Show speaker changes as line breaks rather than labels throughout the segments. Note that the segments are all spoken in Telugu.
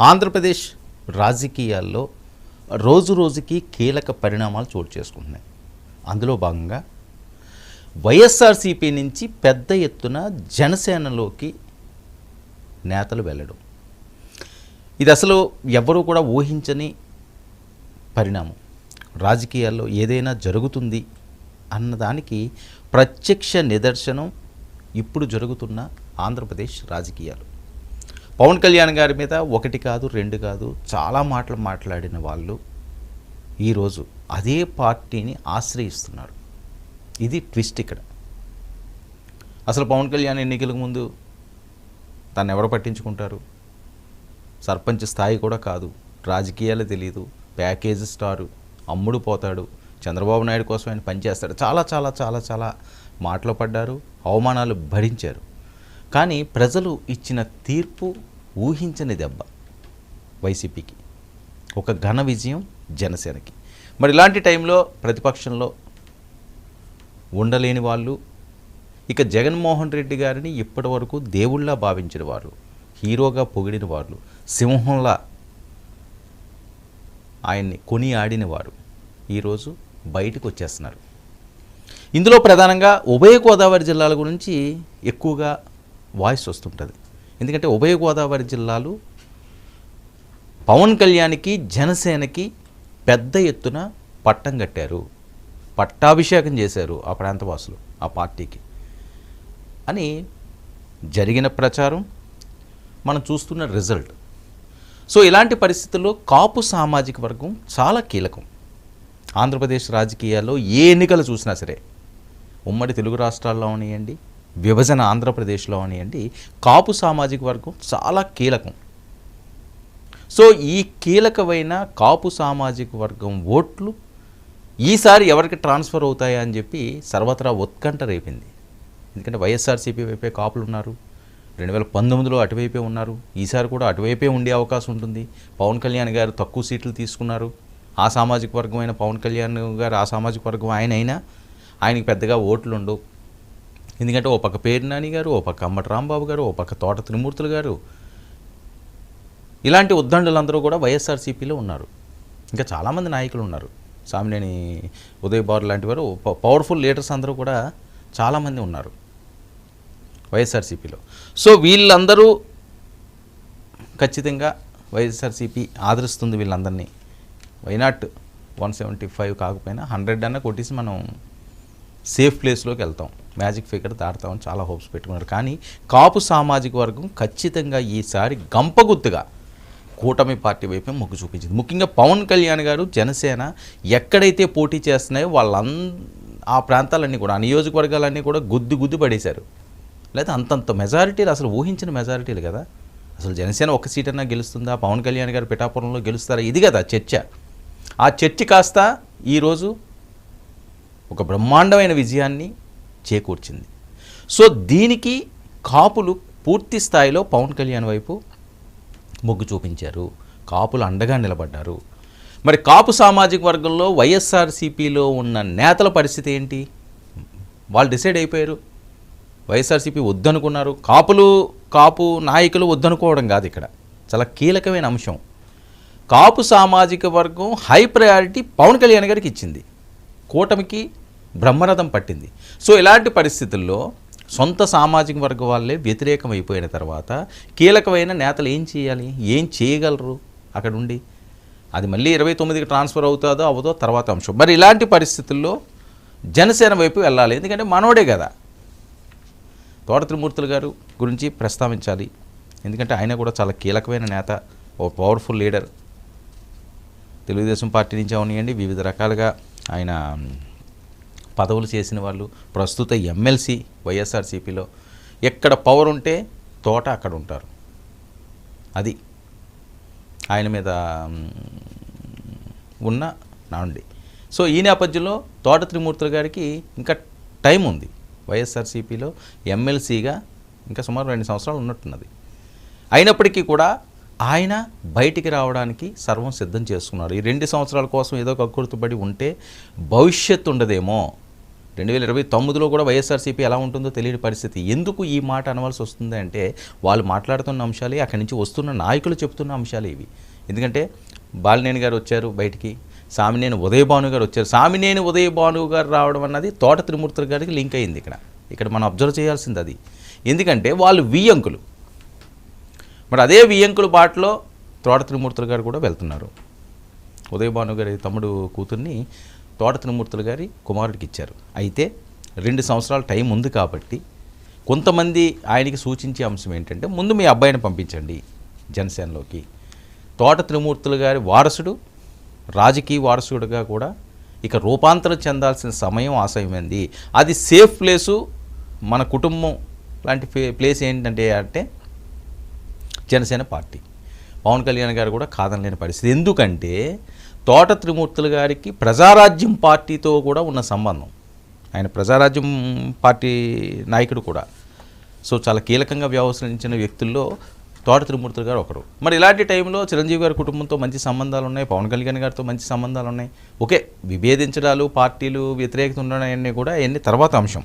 ఆంధ్రప్రదేశ్ రాజకీయాల్లో రోజు రోజుకి కీలక పరిణామాలు చోటు చేసుకుంటున్నాయి. అందులో భాగంగా వైఎస్ఆర్సీపీ నుంచి పెద్ద ఎత్తున జనసేనలోకి నేతలు వెళ్ళడం. ఇది అసలు ఎవరూ కూడా ఊహించని పరిణామం. రాజకీయాల్లో ఏదైనా జరుగుతుంది అన్నదానికి ప్రత్యక్ష నిదర్శనం ఇప్పుడు జరుగుతున్న ఆంధ్రప్రదేశ్ రాజకీయాలు. పవన్ కళ్యాణ్ గారి మీద ఒకటి కాదు రెండు కాదు చాలా మాటలు మాట్లాడిన వాళ్ళు ఈరోజు అదే పార్టీని ఆశ్రయిస్తున్నారు. ఇది ట్విస్ట్ ఇక్కడ. అసలు పవన్ కళ్యాణ్ ఎన్నికలకు ముందు తను ఎవరు పట్టించుకుంటారు? సర్పంచ్ స్థాయి కూడా కాదు రాజకీయాలు తెలియదు ప్యాకేజ్ స్టారు అమ్ముడు పోతాడు చంద్రబాబు నాయుడు కోసం ఆయన పనిచేస్తాడు. చాలా చాలా చాలా చాలా మాటలు పడ్డారు అవమానాలు భరించారు. కానీ ప్రజలు ఇచ్చిన తీర్పు ఊహించని దెబ్బ వైసీపీకి. ఒక ఘన విజయం జనసేనకి. మరి ఇలాంటి టైంలో ప్రతిపక్షంలో ఉండలేని వాళ్ళు ఇక జగన్మోహన్ రెడ్డి గారిని ఇప్పటి వరకు దేవుళ్ళ భావించిన వారు హీరోగా పొగిడిన వాళ్ళు సింహంలా ఆయన్ని కొని ఆడిన వారు ఈరోజు బయటకు వచ్చేస్తున్నారు. ఇందులో ప్రధానంగా ఉభయ గోదావరి జిల్లాల గురించి ఎక్కువగా వాయిస్ వస్తుంటుంది. ఎందుకంటే ఉభయ గోదావరి జిల్లాలు పవన్ కళ్యాణ్కి జనసేనకి పెద్ద ఎత్తున పట్టం కట్టారు. పట్టాభిషేకం చేశారు ఆ ప్రాంతవాసులు ఆ పార్టీకి. అని జరిగిన ప్రచారం మనం చూస్తున్న రిజల్ట్. సో ఇలాంటి పరిస్థితుల్లో కాపు సామాజిక వర్గం చాలా కీలకం. ఆంధ్రప్రదేశ్ రాజకీయాల్లో ఏ ఎన్నికలు చూసినా సరే ఉమ్మడి తెలుగు రాష్ట్రాల్లో ఉన్నాయండి విభజన ఆంధ్రప్రదేశ్లో అనియండి కాపు సామాజిక వర్గం చాలా కీలకం. సో ఈ కీలకమైన కాపు సామాజిక వర్గం ఓట్లు ఈసారి ఎవరికి ట్రాన్స్ఫర్ అవుతాయా అని చెప్పి సర్వత్రా ఉత్కంఠ రేపింది. ఎందుకంటే వైఎస్ఆర్సీపీ వైపే కాపులు ఉన్నారు. రెండు వేల పంతొమ్మిదిలో అటువైపే ఉన్నారు. ఈసారి కూడా అటువైపే ఉండే అవకాశం ఉంటుంది. పవన్ కళ్యాణ్ గారు తక్కువ సీట్లు తీసుకున్నారు. ఆ సామాజిక వర్గం అయిన పవన్ కళ్యాణ్ గారు ఆ సామాజిక వర్గం ఆయన అయినా ఆయనకి పెద్దగా ఓట్లు ఉండవు. ఎందుకంటే ఓ పక్క పేరు నాని గారు ఓ పక్క అమ్మటి రాంబాబు గారు ఓ పక్క తోట త్రిమూర్తులు గారు. ఇలాంటి ఉద్దండులందరూ కూడా వైఎస్ఆర్సీపీలో ఉన్నారు. ఇంకా చాలామంది నాయకులు ఉన్నారు. సామినేని ఉదయ్ బారు లాంటి వారు ప- పవర్ఫుల్ లీడర్స్ అందరూ కూడా చాలామంది ఉన్నారు వైఎస్ఆర్సీపీలో. సో వీళ్ళందరూ ఖచ్చితంగా వైఎస్ఆర్సీపీ ఆదరిస్తుంది వీళ్ళందరినీ. Why not one seventy five కాకపోయినా హండ్రెడ్ అన్న కొట్టేసి మనం సేఫ్ ప్లేస్లోకి వెళ్తాం. మ్యాజిక్ ఫిగర్ దాడతామని చాలా హోప్స్ పెట్టుకున్నారు. కానీ కాపు సామాజిక వర్గం ఖచ్చితంగా ఈసారి గంపగుత్తుగా కూటమి పార్టీ వైపే మొగ్గు చూపించింది. ముఖ్యంగా పవన్ కళ్యాణ్ గారు జనసేన ఎక్కడైతే పోటీ చేస్తున్నాయో వాళ్ళం ఆ ప్రాంతాలన్నీ కూడా ఆ నియోజకవర్గాలన్నీ కూడా గుద్దు గుద్దు పడేశారు. లేదా అంతంత మెజారిటీలు అసలు ఊహించిన మెజారిటీలు కదా. అసలు జనసేన ఒక సీట్ అన్నా గెలుస్తుందా? పవన్ కళ్యాణ్ గారు పిఠాపురంలో గెలుస్తారా? ఇది కదా చర్చ. ఆ చర్చ కాస్త ఈరోజు ఒక బ్రహ్మాండమైన విజయాన్ని చేకూర్చింది. సో దీనికి కాపులు పూర్తి స్థాయిలో పవన్ కళ్యాణ్ వైపు మొగ్గు చూపించారు. కాపులు అండగా నిలబడ్డారు. మరి కాపు సామాజిక వర్గంలో వైఎస్ఆర్సీపీలో ఉన్న నేతల పరిస్థితి ఏంటి? వాళ్ళు డిసైడ్ అయిపోయారు. వైఎస్ఆర్సీపీ వద్దనుకున్నారు. కాపులు కాపు నాయకులు వద్దనుకోవడం కాదు ఇక్కడ. చాలా కీలకమైన అంశం. కాపు సామాజిక వర్గం హై ప్రయారిటీ పవన్ కళ్యాణ్ గారికి ఇచ్చింది. కూటమికి బ్రహ్మరథం పట్టింది. సో ఇలాంటి పరిస్థితుల్లో సొంత సామాజిక వర్గ వాళ్ళే వ్యతిరేకం అయిపోయిన తర్వాత కీలకమైన నేతలు ఏం చేయాలి? ఏం చేయగలరు? అక్కడ ఉండి. అది మళ్ళీ ఇరవై తొమ్మిదికి ట్రాన్స్ఫర్ అవుతుందో అవదో తర్వాత అంశం. మరి ఇలాంటి పరిస్థితుల్లో జనసేన వైపు వెళ్ళాలి. ఎందుకంటే మనోడే కదా. తోట త్రిమూర్తులు గారు గురించి ప్రస్తావించాలి. ఎందుకంటే ఆయన కూడా చాలా కీలకమైన నేత ఓ పవర్ఫుల్ లీడర్. తెలుగుదేశం పార్టీ నుంచి అవనియండి. వివిధ రకాలుగా ఆయన పదవులు చేసిన వాళ్ళు ప్రస్తుత ఎమ్మెల్సీ వైఎస్ఆర్సీపీలో ఎక్కడ పవర్ ఉంటే తోట అక్కడ ఉంటారు. అది ఆయన మీద ఉన్న నాండి సో ఈ నేపథ్యంలో తోట త్రిమూర్తులు గారికి ఇంకా టైం ఉంది. వైఎస్ఆర్సీపీలో ఎమ్మెల్సీగా ఇంకా సుమారు రెండు సంవత్సరాలు ఉన్నట్టున్నది. అయినప్పటికీ కూడా ఆయన బయటికి రావడానికి సర్వం సిద్ధం చేసుకున్నారు. ఈ రెండు సంవత్సరాల కోసం ఏదో ఒక కక్కుర్తుపడి ఉంటే భవిష్యత్తు ఉండదేమో రెండు వేల ఇరవై తొమ్మిదిలో కూడా వైఎస్ఆర్సీపీ ఎలా ఉంటుందో తెలియని పరిస్థితి. ఎందుకు ఈ మాట అనవలసి వస్తుంది అంటే వాళ్ళు మాట్లాడుతున్న అంశాలే అక్కడి నుంచి వస్తున్న నాయకులు చెప్తున్న అంశాలు ఇవి. ఎందుకంటే బాలినేని గారు వచ్చారు బయటికి సామినేని ఉదయభాను గారు వచ్చారు. సామినేని ఉదయభాను గారు రావడం అన్నది తోట త్రిమూర్తుల గారికి లింక్ అయింది ఇక్కడ. ఇక్కడ మనం అబ్జర్వ్ చేయాల్సింది అది. ఎందుకంటే వాళ్ళు వియ్యంకులు. మరి అదే వియ్యంకుల బాటలో తోట త్రిమూర్తులు గారు కూడా వెళ్తున్నారు. ఉదయభాను గారి తమ్ముడు కూతుర్ని తోట త్రిమూర్తులు గారి కుమారుడికి ఇచ్చారు. అయితే రెండు సంవత్సరాల టైం ఉంది కాబట్టి కొంతమంది ఆయనకి సూచించే అంశం ఏంటంటే ముందు మీ అబ్బాయిని పంపించండి జనసేనలోకి. తోట త్రిమూర్తులు గారి వారసుడు రాజకీయ వారసుడుగా కూడా ఇక రూపాంతరం చెందాల్సిన సమయం ఆశయమైంది. అది సేఫ్ ప్లేసు మన కుటుంబం లాంటి ప్లే- ప్లేస్ ఏంటంటే అంటే జనసేన పార్టీ. పవన్ కళ్యాణ్ గారు కూడా కాదనలేని పరిస్థితి. ఎందుకంటే తోట త్రిమూర్తులు గారికి ప్రజారాజ్యం పార్టీతో కూడా ఉన్న సంబంధం. ఆయన ప్రజారాజ్యం పార్టీ నాయకుడు కూడా. సో చాలా కీలకంగా వ్యవహరించిన వ్యక్తుల్లో తోట త్రిమూర్తులు గారు ఒకరు. మరి ఇలాంటి టైంలో చిరంజీవి గారి కుటుంబంతో మంచి సంబంధాలు ఉన్నాయి పవన్ కళ్యాణ్ గారితో మంచి సంబంధాలు ఉన్నాయి. ఓకే విభేదించడాలు పార్టీలు వ్యతిరేకత ఉండడాన్ని కూడా అవన్నీ తర్వాత అంశం.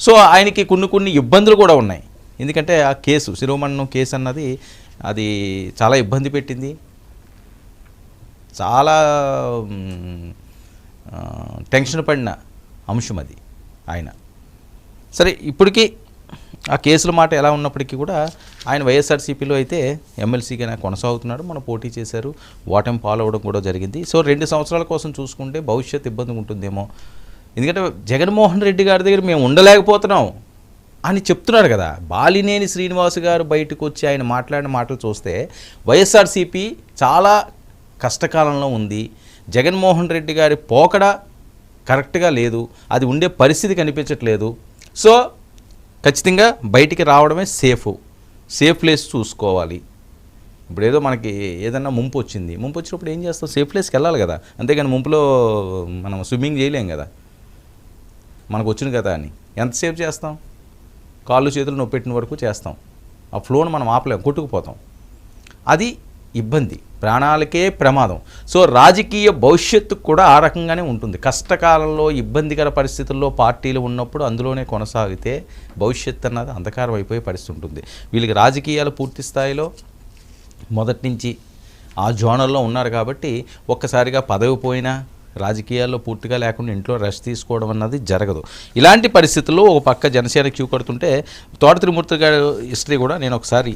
సో ఆయనకి కొన్ని కొన్ని ఇబ్బందులు కూడా ఉన్నాయి. ఎందుకంటే ఆ కేసు శిరోమణం కేసు అన్నది అది చాలా ఇబ్బంది పెట్టింది. చాలా టెన్షన్ పడిన అంశం అది ఆయన. సరే ఇప్పటికీ ఆ కేసుల మాట ఎలా ఉన్నప్పటికీ కూడా ఆయన వైఎస్ఆర్సీపీలో అయితే ఎమ్మెల్సీగా కొనసాగుతున్నాడు మనం పోటీ చేశారు ఓటమి పాలవడం కూడా జరిగింది. సో రెండు సంవత్సరాల కోసం చూసుకుంటే భవిష్యత్ ఇబ్బంది ఉంటుందేమో. ఎందుకంటే జగన్మోహన్ రెడ్డి గారి దగ్గర మేము ఉండలేకపోతున్నాం అని చెప్తున్నాడు కదా. బాలినేని శ్రీనివాస్ గారు బయటకు వచ్చి ఆయన మాట్లాడిన మాటలు చూస్తే వైఎస్ఆర్సీపీ చాలా కష్టకాలంలో ఉంది. జగన్మోహన్ రెడ్డి గారి పోకడ కరెక్ట్గా లేదు. అది ఉండే పరిస్థితి కనిపించట్లేదు. సో ఖచ్చితంగా బయటికి రావడమే సేఫ్. సేఫ్ ప్లేస్ చూసుకోవాలి. ఇప్పుడు ఏదో మనకి ఏదన్నా ముంపు వచ్చింది. ముంపు వచ్చినప్పుడు ఏం చేస్తాం సేఫ్ ప్లేస్కి వెళ్ళాలి కదా. అంతేగాని ముంపులో మనం స్విమ్మింగ్ చేయలేం కదా. మనకు వచ్చింది కదా అని. ఎంతసేపు చేస్తాం? కాళ్ళు చేతులు నొప్పెట్టిన వరకు చేస్తాం. ఆ ఫ్లోను మనం ఆపలేం కొట్టుకుపోతాం. అది ఇబ్బంది ప్రాణాలకే ప్రమాదం. సో రాజకీయ భవిష్యత్తు కూడా ఆ రకంగానే ఉంటుంది. కష్టకాలంలో ఇబ్బందికర పరిస్థితుల్లో పార్టీలు ఉన్నప్పుడు అందులోనే కొనసాగితే భవిష్యత్తు అన్నది అంధకారం అయిపోయే పరిస్థితి ఉంటుంది. వీళ్ళకి రాజకీయాలు పూర్తి స్థాయిలో మొదటి నుంచి ఆ జోనల్లో ఉన్నారు కాబట్టి ఒక్కసారిగా పదవి పోయినా రాజకీయాల్లో పూర్తిగా లేకుండా ఇంట్లో రెస్ట్ తీసుకోవడం అన్నది జరగదు. ఇలాంటి పరిస్థితుల్లో ఒక పక్క జనసేన క్యూ కడుతుంటే తోట త్రిమూర్తి గారి హిస్టరీ కూడా నేను ఒకసారి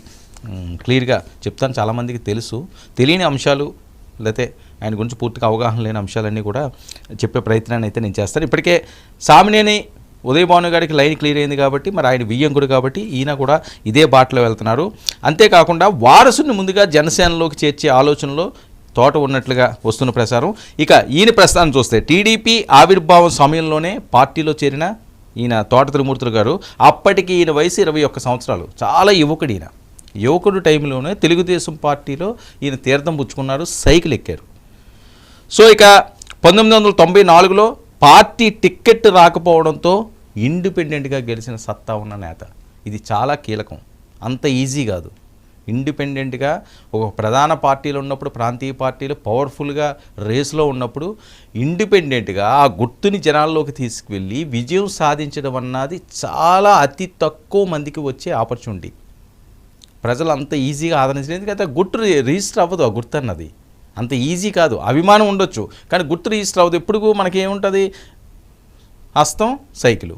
క్లియర్గా చెప్తాను. చాలామందికి తెలుసు. తెలియని అంశాలు లేకపోతే ఆయన గురించి పూర్తిగా అవగాహన లేని అంశాలన్నీ కూడా చెప్పే ప్రయత్నాన్ని అయితే నేను చేస్తాను. ఇప్పటికే సామినేని ఉదయభాను గారికి లైన్ క్లియర్ అయింది కాబట్టి మరి ఆయన వియ్యంకుడు కాబట్టి ఈయన కూడా ఇదే బాటలో వెళ్తున్నారు. అంతేకాకుండా వారసుని ముందుగా జనసేనలోకి చేర్చే ఆలోచనలో తోట ఉన్నట్లుగా వస్తున్న ప్రసారం. ఇక ఈయన ప్రస్థానం చూస్తే టీడీపీ ఆవిర్భావం సమయంలోనే పార్టీలో చేరిన ఈయన తోట త్రిమూర్తులు గారు అప్పటికి ఈయన వయసు ఇరవై ఒక్క సంవత్సరాలు. చాలా యువకుడు ఈయన. యువకుడు టైంలోనే తెలుగుదేశం పార్టీలో ఈయన తీర్థం పుచ్చుకున్నారు సైకిల్ ఎక్కారు. సో ఇక పంతొమ్మిది వందల తొంభై నాలుగులో పార్టీ టిక్కెట్ రాకపోవడంతో ఇండిపెండెంట్గా గెలిచిన సత్తా ఉన్న నేత. ఇది చాలా కీలకం. అంత ఈజీ కాదు. ఇండిపెండెంట్గా ఒక ప్రధాన పార్టీలో ఉన్నప్పుడు ప్రాంతీయ పార్టీలు పవర్ఫుల్గా రేస్లో ఉన్నప్పుడు ఇండిపెండెంట్గా ఆ గుర్తుని జనాల్లోకి తీసుకువెళ్ళి విజయం సాధించడం అన్నది చాలా అతి తక్కువ మందికి వచ్చే ఆపర్చునిటీ. ప్రజలు అంత ఈజీగా ఆదరించలేదు. ఎందుకంటే గుర్తు రిజిస్టర్ అవ్వదు ఆ గుర్తు అన్నది అంత ఈజీ కాదు. అభిమానం ఉండొచ్చు. కానీ గుర్తు రిజిస్టర్ అవ్వదు. ఎప్పుడు మనకి ఏముంటుంది హస్తం సైకిలు.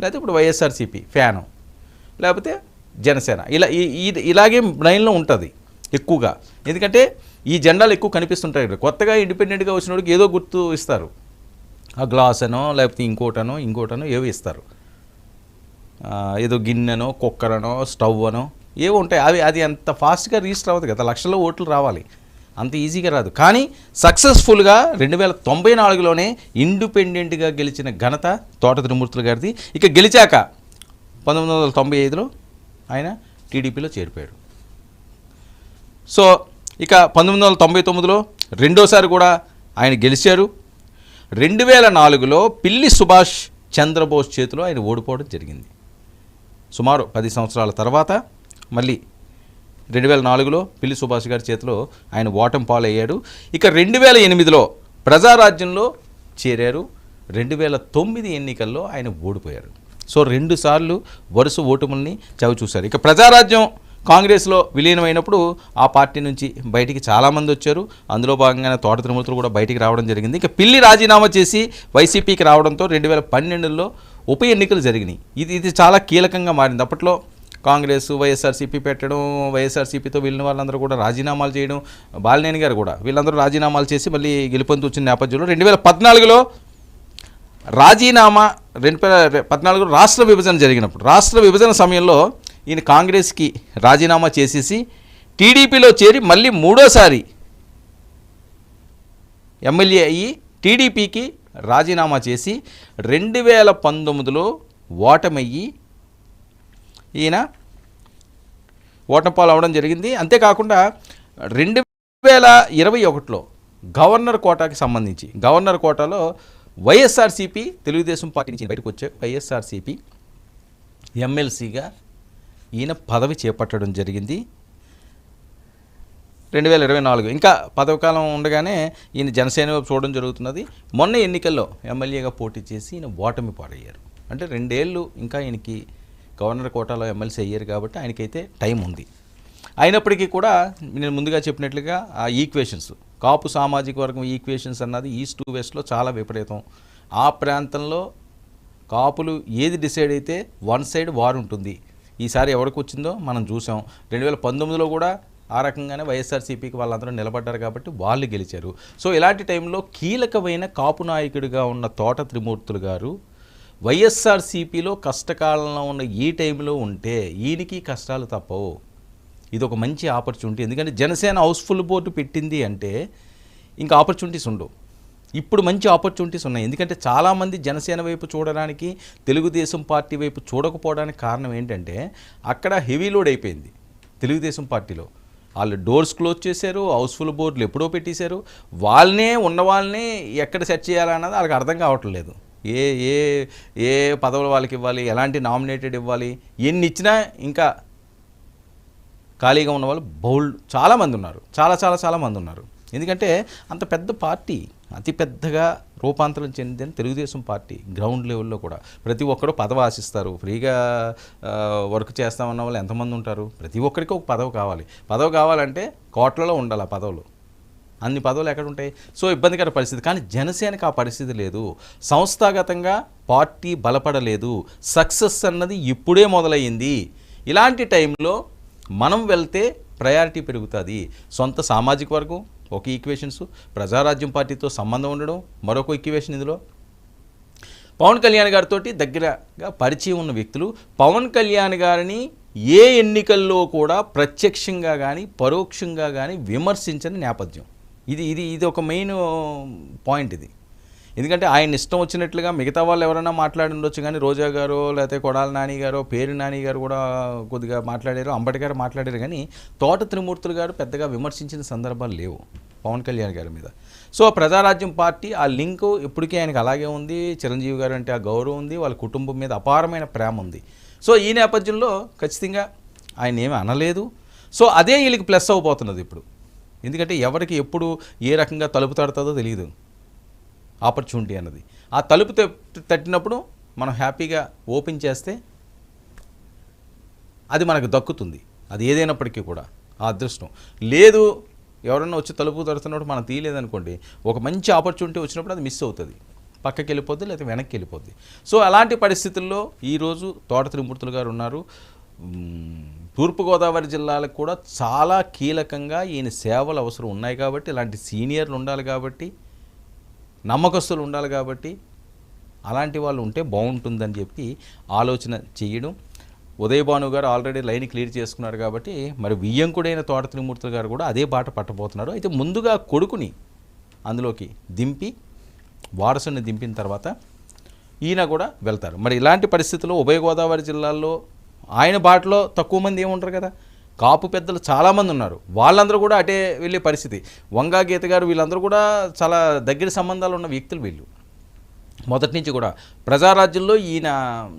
లేకపోతే ఇప్పుడు వైఎస్ఆర్సీపీ ఫ్యాను. లేకపోతే జనసేన. ఇలా ఈ- ఇలాగే లైన్లో ఉంటుంది ఎక్కువగా. ఎందుకంటే ఈ జెండాలు ఎక్కువ కనిపిస్తుంటాయి ఇక్కడ. కొత్తగా ఇండిపెండెంట్గా వచ్చిన వాడికి ఏదో గుర్తు ఇస్తారు. ఆ గ్లాస్ అనో లేకపోతే ఇంకోటనో ఇంకోటనో ఏవో ఇస్తారు. ఏదో గిన్నెనో కుక్కరనో స్టవ్ అనో ఏవో ఉంటాయి. అవి అది అంత ఫాస్ట్గా రిజిస్టర్ అవ్వదు కదా. లక్షల్లో ఓట్లు రావాలి. అంత ఈజీగా రాదు. కానీ సక్సెస్ఫుల్గా రెండు వేల తొంభై నాలుగులోనే ఇండిపెండెంట్గా గెలిచిన ఘనత తోట తిరుమూర్తులు గారిది. ఇక గెలిచాక పంతొమ్మిది వందల తొంభై ఐదులో ఆయన టీడీపీలో చేరిపోయాడు. సో ఇక పంతొమ్మిది వందల తొంభై తొమ్మిదిలో రెండోసారి కూడా ఆయన గెలిచారు. రెండు వేల నాలుగులో పిల్లి సుభాష్ చంద్రబోస్ చేతిలో ఆయన ఓడిపోవడం జరిగింది. సుమారు పది సంవత్సరాల తర్వాత మళ్ళీ రెండు వేల నాలుగులో పిల్లి సుభాష్ గారి చేతిలో ఆయన ఓటం పాలయ్యాడు. ఇక రెండు వేల ఎనిమిదిలో ప్రజారాజ్యంలో చేరారు. రెండు వేల తొమ్మిది ఎన్నికల్లో ఆయన ఓడిపోయారు. సో రెండుసార్లు వరుస ఓటముల్ని చవి చూశారు. ఇక ప్రజారాజ్యం కాంగ్రెస్లో విలీనమైనప్పుడు ఆ పార్టీ నుంచి బయటికి చాలామంది వచ్చారు. అందులో భాగంగానే తోట తిరుమలతులు కూడా బయటికి రావడం జరిగింది. ఇక పిల్లి రాజీనామా చేసి వైసీపీకి రావడంతో రెండు వేల పన్నెండులో ఉప ఎన్నికలు జరిగినాయి. ఇది ఇది చాలా కీలకంగా మారింది. అప్పట్లో కాంగ్రెస్ వైఎస్ఆర్సీపీ పెట్టడం వైఎస్ఆర్సీపీతో వెళ్ళిన వాళ్ళందరూ కూడా రాజీనామాలు చేయడం బాలినేని గారు కూడా వీళ్ళందరూ రాజీనామాలు చేసి మళ్ళీ గెలుపొంది వచ్చిన నేపథ్యంలో రెండు వేల పద్నాలుగులో రాజీనామా రెండు వేల పద్నాలుగులో రాష్ట్ర విభజన జరిగినప్పుడు రాష్ట్ర విభజన సమయంలో ఈయన కాంగ్రెస్కి రాజీనామా చేసేసి టీడీపీలో చేరి మళ్ళీ మూడోసారి ఎమ్మెల్యే అయ్యి టీడీపీకి రాజీనామా చేసి రెండు వేల పంతొమ్మిదిలో ఓటమయ్యి ఈయన ఓటమిపాలు అవడం జరిగింది. అంతేకాకుండా రెండు వేల ఇరవై ఒకటిలో గవర్నర్ కోటాకి సంబంధించి గవర్నర్ కోటాలో వైఎస్ఆర్సీపీ తెలుగుదేశం పార్టీ నుంచి బయటకు వచ్చే వైఎస్ఆర్సీపీ ఎమ్మెల్సీగా ఈయన పదవి చేపట్టడం జరిగింది. రెండు వేల ఇరవై నాలుగు ఇంకా పదవకాలం ఉండగానే ఈయన జనసేన వైపు చూడడం జరుగుతున్నది. మొన్న ఎన్నికల్లో ఎమ్మెల్యేగా పోటీ చేసి ఈయన ఓటమి పాడయ్యారు. అంటే రెండేళ్ళు ఇంకా ఈయనకి గవర్నర్ కోటాలో ఎమ్మెల్సీ అయ్యారు కాబట్టి ఆయనకైతే టైం ఉంది. అయినప్పటికీ కూడా నేను ముందుగా చెప్పినట్లుగా ఆ ఈక్వేషన్స్ కాపు సామాజిక వర్గం ఈక్వేషన్స్ అన్నది ఈస్ట్ టు వెస్ట్లో చాలా విపరీతం. ఆ ప్రాంతంలో కాపులు ఏది డిసైడ్ అయితే వన్ సైడ్ వార్ ఉంటుంది. ఈసారి ఎవరికి వచ్చిందో మనం చూసాం. రెండు వేల పంతొమ్మిదిలో కూడా ఆ రకంగానే వైఎస్ఆర్సీపీకి వాళ్ళందరూ నిలబడ్డారు కాబట్టి వాళ్ళు గెలిచారు. సో ఇలాంటి టైంలో కీలకమైన కాపు నాయకుడిగా ఉన్న తోట త్రిమూర్తులు గారు వైఎస్ఆర్సీపీలో కష్టకాలంలో ఉన్న ఈ టైంలో ఉంటే ఈయనకి కష్టాలు తప్పవు. ఇది ఒక మంచి ఆపర్చునిటీ. ఎందుకంటే జనసేన హౌస్ఫుల్ బోర్డు పెట్టింది అంటే ఇంకా ఆపర్చునిటీస్ ఉండవు. ఇప్పుడు మంచి ఆపర్చునిటీస్ ఉన్నాయి. ఎందుకంటే చాలామంది జనసేన వైపు చూడడానికి తెలుగుదేశం పార్టీ వైపు చూడకపోవడానికి కారణం ఏంటంటే అక్కడ హెవీ లోడ్ అయిపోయింది తెలుగుదేశం పార్టీలో. వాళ్ళు డోర్స్ క్లోజ్ చేశారు హౌస్ఫుల్ బోర్డులు ఎప్పుడో పెట్టేశారు. వాళ్ళనే ఉన్న వాళ్ళని ఎక్కడ సెట్ చేయాలన్నది వాళ్ళకి అర్థం కావట్లేదు. ఏ ఏ ఏ పదవులు వాళ్ళకి ఇవ్వాలి ఎలాంటి నామినేటెడ్ ఇవ్వాలి ఎన్ని ఇచ్చినా ఇంకా ఖాళీగా ఉన్న వాళ్ళు బౌల్డ్ చాలామంది ఉన్నారు. చాలా చాలా చాలా మంది ఉన్నారు. ఎందుకంటే అంత పెద్ద పార్టీ అతి పెద్దగా రూపాంతరం చెందిన తెలుగుదేశం పార్టీ గ్రౌండ్ లెవెల్లో కూడా ప్రతి ఒక్కరు పదవి ఆశిస్తారు. ఫ్రీగా వర్క్ చేస్తామన్న వాళ్ళు ఎంతమంది ఉంటారు? ప్రతి ఒక్కరికి ఒక పదవి కావాలి. పదవి కావాలంటే కోట్లలో ఉండాలి ఆ పదవులు. అన్ని పదవులు ఎక్కడ ఉంటాయి? సో ఇబ్బందికర పరిస్థితి. కానీ జనసేనకి ఆ పరిస్థితి లేదు. సంస్థాగతంగా పార్టీ బలపడలేదు. సక్సెస్ అన్నది ఇప్పుడే మొదలయ్యింది. ఇలాంటి టైంలో మనం వెళ్తే ప్రయారిటీ పెరుగుతుంది. సొంత సామాజిక వర్గం ఒక ఈక్వేషన్స్ ప్రజారాజ్యం పార్టీతో సంబంధం ఉండడం మరొక ఈక్వేషన్ ఇందులో. పవన్ కళ్యాణ్ గారితో దగ్గరగా పరిచయం ఉన్న వ్యక్తులు పవన్ కళ్యాణ్ గారిని ఏ ఎన్నికల్లో కూడా ప్రత్యక్షంగా కానీ పరోక్షంగా కానీ విమర్శించని నేపథ్యం. ఇది ఇది ఇది ఒక మెయిన్ పాయింట్ ఇది. ఎందుకంటే ఆయన ఇష్టం వచ్చినట్లుగా మిగతా వాళ్ళు ఎవరైనా మాట్లాడి ఉండొచ్చు కానీ రోజా గారు లేకపోతే కొడాల నాని గారు పేరు నాని గారు కూడా కొద్దిగా మాట్లాడారు అంబటి గారు మాట్లాడారు కానీ తోట త్రిమూర్తులు గారు పెద్దగా విమర్శించిన సందర్భాలు లేవు పవన్ కళ్యాణ్ గారి మీద. సో ప్రజారాజ్యం పార్టీ ఆ లింక్ ఇప్పటికీ ఆయనకి అలాగే ఉంది చిరంజీవి గారు అంటే ఆ గౌరవం ఉంది వాళ్ళ కుటుంబం మీద అపారమైన ప్రేమ ఉంది. సో ఈ నేపథ్యంలో ఖచ్చితంగా ఆయన ఏమీ అనలేదు. సో అదే వీళ్ళకి ప్లస్ అవబోతున్నది ఇప్పుడు. ఎందుకంటే ఎవరికి ఎప్పుడు ఏ రకంగా తలుపు తడుతుందో తెలియదు. ఆపర్చునిటీ అన్నది. ఆ తలుపు తట్టినప్పుడు మనం హ్యాపీగా ఓపెన్ చేస్తే అది మనకు దక్కుతుంది. అది ఏదైనప్పటికీ కూడా ఆ అదృష్టం. లేదు ఎవరన్నా వచ్చి తలుపు తడుతున్నప్పుడు మనం తీయలేదనుకోండి ఒక మంచి ఆపర్చునిటీ వచ్చినప్పుడు అది మిస్ అవుతుంది. పక్కకి వెళ్ళిపోద్ది లేకపోతే వెనక్కి వెళ్ళిపోద్ది. సో అలాంటి పరిస్థితుల్లో ఈరోజు తోట త్రిమూర్తులు గారు ఉన్నారు. తూర్పుగోదావరి జిల్లాలకు కూడా చాలా కీలకంగా ఈయన సేవలు అవసరం ఉన్నాయి కాబట్టి ఇలాంటి సీనియర్లు ఉండాలి కాబట్టి నమ్మకస్తులు ఉండాలి కాబట్టి అలాంటి వాళ్ళు ఉంటే బాగుంటుందని చెప్పి ఆలోచన చేయడం. ఉదయభాను గారు ఆల్రెడీ లైన్ క్లియర్ చేసుకున్నారు కాబట్టి మరి వియ్యంకుడైన తోట త్రిమూర్తులు గారు కూడా అదే బాట పట్టబోతున్నారు. అయితే ముందుగా కొడుకుని అందులోకి దింపి వారసుని దింపిన తర్వాత ఈయన కూడా వెళ్తారు. మరి ఇలాంటి పరిస్థితుల్లో ఉభయ గోదావరి జిల్లాల్లో ఆయన బాటలో తక్కువ మంది ఏముంటారు కదా? కాపు పెద్దలు చాలామంది ఉన్నారు. వాళ్ళందరూ కూడా అటే వెళ్ళే పరిస్థితి. వంగా గీత గారు వీళ్ళందరూ కూడా చాలా దగ్గర సంబంధాలు ఉన్న వ్యక్తులు వీళ్ళు. మొదటి నుంచి కూడా ప్రజారాజ్యంలో ఈయన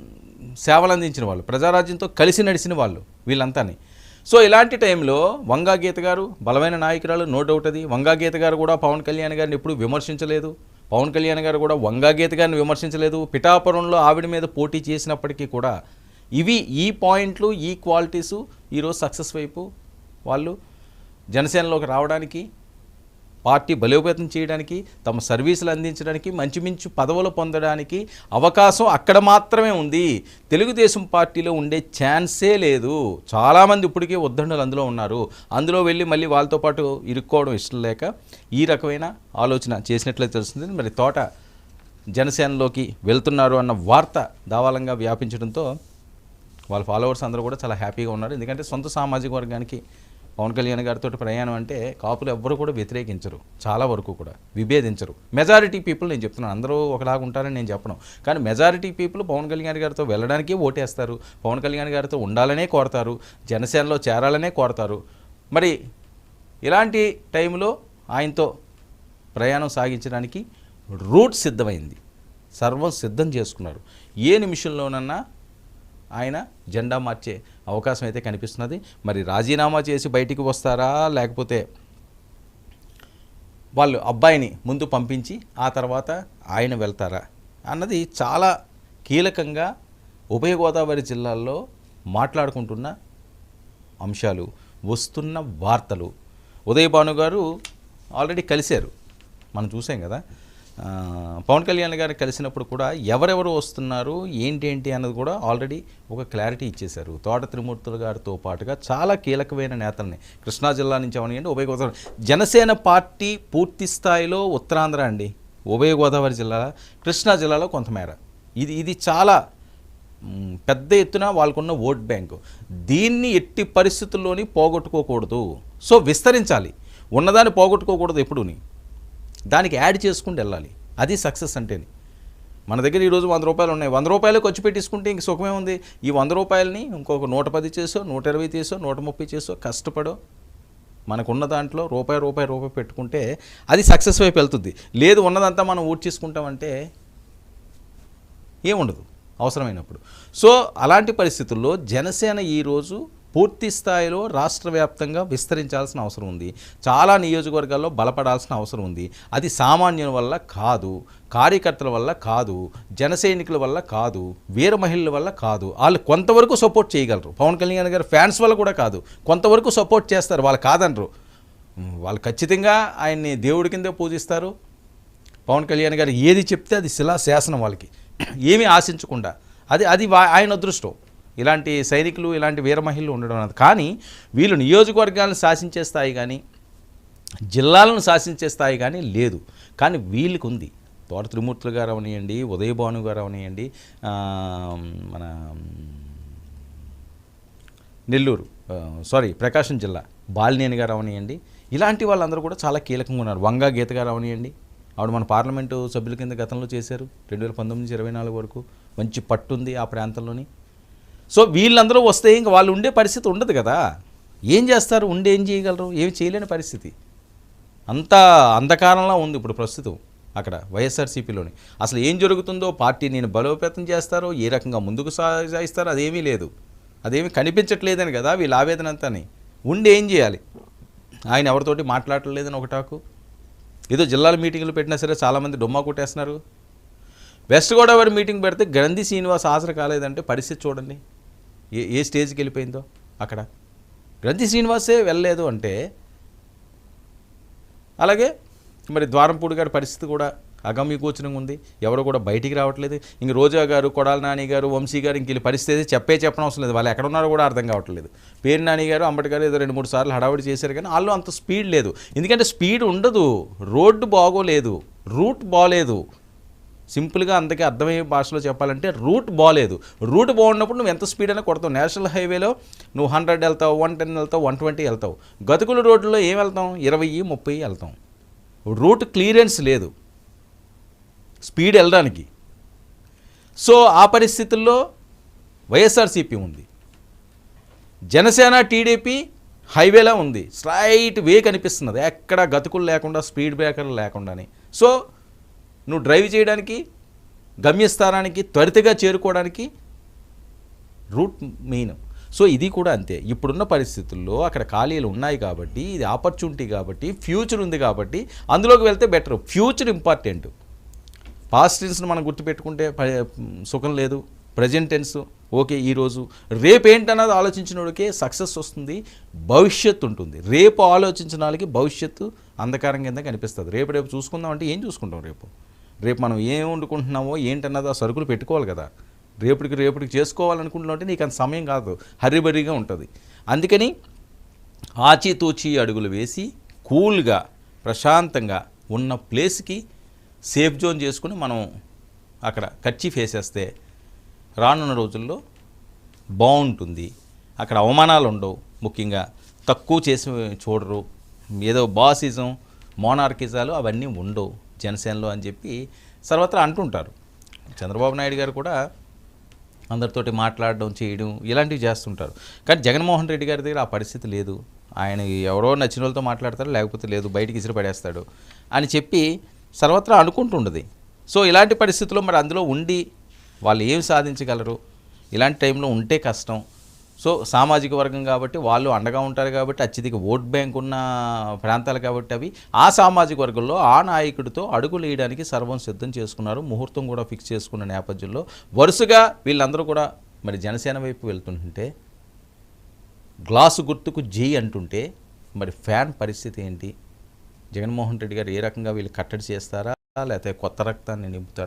సేవలు అందించిన వాళ్ళు ప్రజారాజ్యంతో కలిసి నడిచిన వాళ్ళు వీళ్ళంతాని. సో ఇలాంటి టైంలో వంగా గీత గారు బలమైన నాయకురాలు నో డౌట్ అది. వంగా గీత గారు కూడా పవన్ కళ్యాణ్ గారిని ఎప్పుడు విమర్శించలేదు. పవన్ కళ్యాణ్ గారు కూడా వంగా గీత గారిని విమర్శించలేదు. పిఠాపురంలో ఆవిడ మీద పోటీ చేసినప్పటికీ కూడా ఇవి ఈ పాయింట్లు ఈ క్వాలిటీసు ఈరోజు సక్సెస్ వైపు వాళ్ళు జనసేనలోకి రావడానికి పార్టీ బలోపేతం చేయడానికి తమ సర్వీసులు అందించడానికి మంచి పదవులు పొందడానికి అవకాశం అక్కడ మాత్రమే ఉంది. తెలుగుదేశం పార్టీలో ఉండే ఛాన్సే లేదు. చాలామంది ఇప్పటికే ఉద్దండలు అందులో ఉన్నారు. అందులో వెళ్ళి మళ్ళీ వాళ్ళతో పాటు ఇరుక్కోవడం ఇష్టం లేక ఈ రకమైన ఆలోచన చేసినట్లయితే తెలుస్తుంది. మరి తోట జనసేనలోకి వెళ్తున్నారు అన్న వార్త దావాలంగా వ్యాపించడంతో వాళ్ళ ఫాలోవర్స్ అందరూ కూడా చాలా హ్యాపీగా ఉన్నారు. ఎందుకంటే సొంత సామాజిక వర్గానికి పవన్ కళ్యాణ్ గారితో ప్రయాణం అంటే కాపులు ఎవ్వరు కూడా వ్యతిరేకించరు. చాలా వరకు కూడా విభేదించరు. మెజారిటీ పీపుల్ నేను చెప్తున్నాను. అందరూ ఒకలాగా ఉంటారని నేను చెప్పను. కానీ మెజారిటీ పీపుల్ పవన్ కళ్యాణ్ గారితో వెళ్ళడానికి ఓటేస్తారు. పవన్ కళ్యాణ్ గారితో ఉండాలనే కోరతారు. జనసేనలో చేరాలనే కోరతారు. మరి ఇలాంటి టైంలో ఆయనతో ప్రయాణం సాగించడానికి రూట్ సిద్ధమైంది. సర్వం సిద్ధం చేసుకున్నారు. ఏ నిమిషంలోనన్నా ఆయన జెండా మార్చే అవకాశం అయితే కనిపిస్తున్నది. మరి రాజీనామా చేసి బయటికి వస్తారా? లేకపోతే వాళ్ళు అబ్బాయిని ముందు పంపించి ఆ తర్వాత ఆయన వెళ్తారా? అన్నది చాలా కీలకంగా ఉభయ గోదావరి జిల్లాల్లో మాట్లాడుకుంటున్న అంశాలు వస్తున్న వార్తలు. ఉదయభాను గారు ఆల్రెడీ కలిశారు. మనం చూసాం కదా. పవన్ కళ్యాణ్ గారు కలిసినప్పుడు కూడా ఎవరెవరు వస్తున్నారు ఏంటి ఏంటి అన్నది కూడా ఆల్రెడీ ఒక క్లారిటీ ఇచ్చేశారు. తోట త్రిమూర్తుల గారితో పాటుగా చాలా కీలకమైన నేతల్ని కృష్ణా జిల్లా నుంచి అవనియండి ఉభయ గోదావరి జనసేన పార్టీ పూర్తి స్థాయిలో ఉత్తరాంధ్ర అండి. ఉభయ గోదావరి జిల్లా కృష్ణా జిల్లాలో కొంతమేర. ఇది ఇది చాలా పెద్ద ఎత్తున వాళ్ళకున్న ఓట్ బ్యాంకు. దీన్ని ఎట్టి పరిస్థితుల్లోని పోగొట్టుకోకూడదు. సో విస్తరించాలి. ఉన్నదాన్ని పోగొట్టుకోకూడదు ఎప్పుడూని. దానికి యాడ్ చేసుకుంటూ వెళ్ళాలి. అది సక్సెస్ అంటేని. మన దగ్గర ఈరోజు వంద రూపాయలు ఉన్నాయి. వంద రూపాయలు ఖర్చు పెట్టించుకుంటే ఇంక సుఖమే ఉంది. ఈ వంద రూపాయలని ఇంకొక నూట పది చేసో నూట ఇరవై చేసో నూట ముప్పై చేసో కష్టపడో మనకున్న దాంట్లో రూపాయి రూపాయి రూపాయి పెట్టుకుంటే అది సక్సెస్ వైపు వెళ్తుంది. లేదు ఉన్నదంతా మనం ఊట్ చేసుకుంటామంటే ఏముండదు. అవసరమైనప్పుడు. సో అలాంటి పరిస్థితుల్లో జనసేన ఈరోజు పూర్తి స్థాయిలో రాష్ట్ర వ్యాప్తంగా విస్తరించాల్సిన అవసరం ఉంది. చాలా నియోజకవర్గాల్లో బలపడాల్సిన అవసరం ఉంది. అది సామాన్యుల వల్ల కాదు కార్యకర్తల వల్ల కాదు జనసైనికుల వల్ల కాదు వీర మహిళల వల్ల కాదు. వాళ్ళు కొంతవరకు సపోర్ట్ చేయగలరు. పవన్ కళ్యాణ్ గారి ఫ్యాన్స్ వల్ల కూడా కాదు. కొంతవరకు సపోర్ట్ చేస్తారు. వాళ్ళు కాదనరు. వాళ్ళు ఖచ్చితంగా ఆయన్ని దేవుడి కిందే పూజిస్తారు. పవన్ కళ్యాణ్ గారు ఏది చెప్తే అది శిలా శాసనం వాళ్ళకి. ఏమీ ఆశించకుండా. అది అది వా- ఆయన అదృష్టం. ఇలాంటి సైనికులు ఇలాంటి వీర మహిళలు ఉండడం అన్నది. కానీ వీళ్ళు నియోజకవర్గాలను శాసించే స్థాయి కానీ జిల్లాలను శాసించే స్థాయి కానీ లేదు. కానీ వీళ్ళకి ఉంది. తోట త్రిమూర్తులు గారు అవనియండి ఉదయభాను గారు అవనియండి మన నెల్లూరు సారీ ప్రకాశం జిల్లా బాలినేని గారు అవనియండి. ఇలాంటి వాళ్ళందరూ కూడా చాలా కీలకంగా ఉన్నారు. వంగా గీత గారు అవనియండి. ఆవిడ మన పార్లమెంటు సభ్యుల కింద గతంలో చేశారు. రెండు వేల పంతొమ్మిది నుంచి ఇరవై నాలుగు వరకు. మంచి పట్టుంది ఆ ప్రాంతంలోని. సో వీళ్ళందరూ వస్తే ఇంకా వాళ్ళు ఉండే పరిస్థితి ఉండదు కదా. ఏం చేస్తారు? ఉండి ఏం చేయగలరు? ఏమి చేయలేని పరిస్థితి. అంత అంధకారంలో ఉంది ఇప్పుడు ప్రస్తుతం అక్కడ వైఎస్ఆర్సీపీలోని. అసలు ఏం జరుగుతుందో పార్టీ నేను బలోపేతం చేస్తారో ఏ రకంగా ముందుకు సాగిస్తారో అదేమీ లేదు. అదేమీ కనిపించట్లేదని కదా వీళ్ళ ఆవేదన అంతాని. ఉండి ఏం చేయాలి? ఆయన ఎవరితోటి మాట్లాడలేదని ఒకటాకు ఏదో జిల్లాల మీటింగులు పెట్టినా సరే చాలామంది డొమ్మా కొట్టేస్తున్నారు. వెస్ట్ గోదావరి మీటింగ్ పెడితే గ్రంథి శ్రీనివాస్ హాజరు కాలేదంటే పరిస్థితి చూడండి. ఏ ఏ స్టేజ్కి వెళ్ళిపోయిందో అక్కడ. గ్రంథి శ్రీనివాసే వెళ్ళలేదు అంటే అలాగే మరి ద్వారంపూడి గారి పరిస్థితి కూడా అగమ్య గోచరంగా ఉంది. ఎవరు కూడా బయటికి రావట్లేదు. ఇంక రోజా గారు కొడాల నాని గారు వంశీ గారు ఇంక వీళ్ళ పరిస్థితి చెప్పే చెప్పనవసరం లేదు. వాళ్ళు ఎక్కడ ఉన్నారో కూడా అర్థం కావట్లేదు. పేరు నాని గారు అంబటి గారు ఏదో రెండు మూడు సార్లు హడావిడి చేశారు కానీ వాళ్ళు అంత స్పీడ్ లేదు. ఎందుకంటే స్పీడ్ ఉండదు. రోడ్డు బాగోలేదు. రూట్ బాగోలేదు సింపుల్గా అందుకే అర్థమయ్యే భాషలో చెప్పాలంటే రూట్ బాగాలేదు రూట్ బాగున్నప్పుడు నువ్వు ఎంత స్పీడ్ అయినా కొడతావు. నేషనల్ హైవేలో నువ్వు హండ్రెడ్ వెళ్తావు వన్ టెన్ వెళ్తావు వన్ ట్వంటీ వెళ్తావు. గతుకుల రోడ్లో ఏం వెళ్తాం? ఇరవై ముప్పై వెళ్తాం. రూట్ క్లియరెన్స్ లేదు. స్పీడ్ వెళ్ళడానికి. సో ఆ పరిస్థితుల్లో వైఎస్ఆర్సీపీ ఉంది. జనసేన టీడీపీ హైవేలా ఉంది. స్ట్రైట్ వే కనిపిస్తున్నది. ఎక్కడ గతుకులు లేకుండా స్పీడ్ బ్రేకర్లు లేకుండానే. సో నువ్వు డ్రైవ్ చేయడానికి గమ్యస్థానానికి త్వరితగా చేరుకోవడానికి రూట్ మెయిన్. సో ఇది కూడా అంతే. ఇప్పుడున్న పరిస్థితుల్లో అక్కడ ఖాళీలు ఉన్నాయి కాబట్టి ఇది ఆపర్చునిటీ కాబట్టి ఫ్యూచర్ ఉంది కాబట్టి అందులోకి వెళ్తే బెటర్. Future important. పాస్ట్ టెన్స్ను మనం గుర్తుపెట్టుకుంటే సుఖం లేదు. ప్రజెంట్ టెన్స్ ఓకే ఈరోజు రేపు ఏంటన్నది ఆలోచించినోడికే సక్సెస్ వస్తుంది భవిష్యత్తు ఉంటుంది. రేపు ఆలోచించిన వాళ్ళకి భవిష్యత్తు అంధకారం కింద కనిపిస్తుంది. రేపు రేపు చూసుకుందాం అంటే ఏం చూసుకుంటాం రేపు? రేపు మనం ఏం వండుకుంటున్నామో ఏంటన్నది ఆ సరుకులు పెట్టుకోవాలి కదా. రేపటికి రేపటికి చేసుకోవాలనుకుంటున్నావు అంటే నీకు అంత సమయం కాదు. హరిబరిగా ఉంటుంది. అందుకని ఆచితూచి అడుగులు వేసి కూల్గా ప్రశాంతంగా ఉన్న ప్లేస్కి సేఫ్ జోన్ చేసుకుని మనం అక్కడ కచ్చి వేసేస్తే రానున్న రోజుల్లో బాగుంటుంది. అక్కడ అవమానాలు ఉండవు. ముఖ్యంగా తక్కువ చేసి చూడరు. ఏదో బాసిజం మోనార్కిజాలు అవన్నీ ఉండవు. జనసేనలో అని చెప్పి సర్వత్రా అంటుంటారు. చంద్రబాబు నాయుడు గారు కూడా అందరితోటి మాట్లాడడం చేయడం ఇలాంటివి చేస్తుంటారు. కానీ జగన్మోహన్ రెడ్డి గారి దగ్గర ఆ పరిస్థితి లేదు. ఆయన ఎవరో నచ్చిన వాళ్ళతో మాట్లాడతారు లేకపోతే లేదు బయటికి ఇసిరి పడేస్తాడు అని చెప్పి సర్వత్రా అనుకుంటుండదు. సో ఇలాంటి పరిస్థితుల్లో మరి అందులో ఉండి వాళ్ళు ఏం సాధించగలరు? ఇలాంటి టైంలో ఉంటే కష్టం. సో సామాజిక వర్గం కాబట్టి వాళ్ళు అండగా ఉంటారు కాబట్టి అత్యధిక ఓట్ బ్యాంక్ ఉన్న ప్రాంతాలు కాబట్టి అవి ఆ సామాజిక వర్గంలో ఆ నాయకుడితో అడుగులు వేయడానికి సర్వం సిద్ధం చేసుకున్నారు. ముహూర్తం కూడా ఫిక్స్ చేసుకున్న నేపథ్యంలో వరుసగా వీళ్ళందరూ కూడా మరి జనసేన వైపు వెళ్తుంటే గ్లాసు గుర్తుకు జీ అంటుంటే మరి ఫ్యాన్ పరిస్థితి ఏంటి? జగన్మోహన్ రెడ్డి గారు ఏ రకంగా వీళ్ళు కట్టడి చేస్తారా? లేకపోతే కొత్త రక్తాన్ని నింపుతారా?